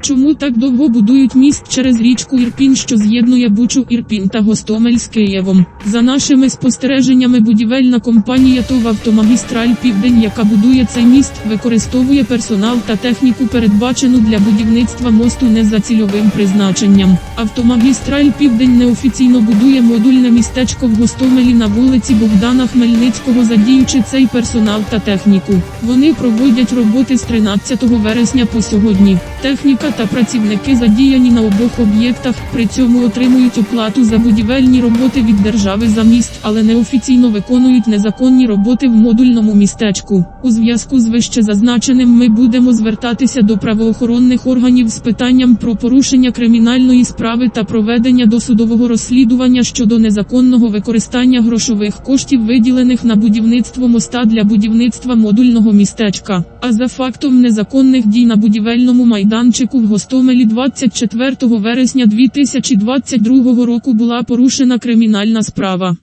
Чому так довго будують міст через річку Ірпінь, що з'єднує Бучу Ірпінь та Гостомель з Києвом? За нашими спостереженнями, будівельна компанія ТОВ «Автомагістраль Південь», яка будує цей міст, використовує персонал та техніку, передбачену для будівництва мосту не за цільовим призначенням. Автомагістраль Південь неофіційно будує модульне містечко в Гостомелі на вулиці Богдана Хмельницького, задіючи цей персонал та техніку. Вони проводять роботи з 13 вересня по сьогодні. Техніка та працівники задіяні на обох об'єктах, при цьому отримують оплату за будівельні роботи від держави за міст, але неофіційно виконують незаконні роботи в модульному містечку. У зв'язку з вище зазначеним ми будемо звертатися до правоохоронних органів з питанням про порушення кримінальної справи та проведення досудового розслідування щодо незаконного використання грошових коштів, виділених на будівництво моста для будівництва модульного містечка. А за фактом незаконних дій на будівельному майданчику в Гостомелі 24 вересня 2022 року була порушена кримінальна справа.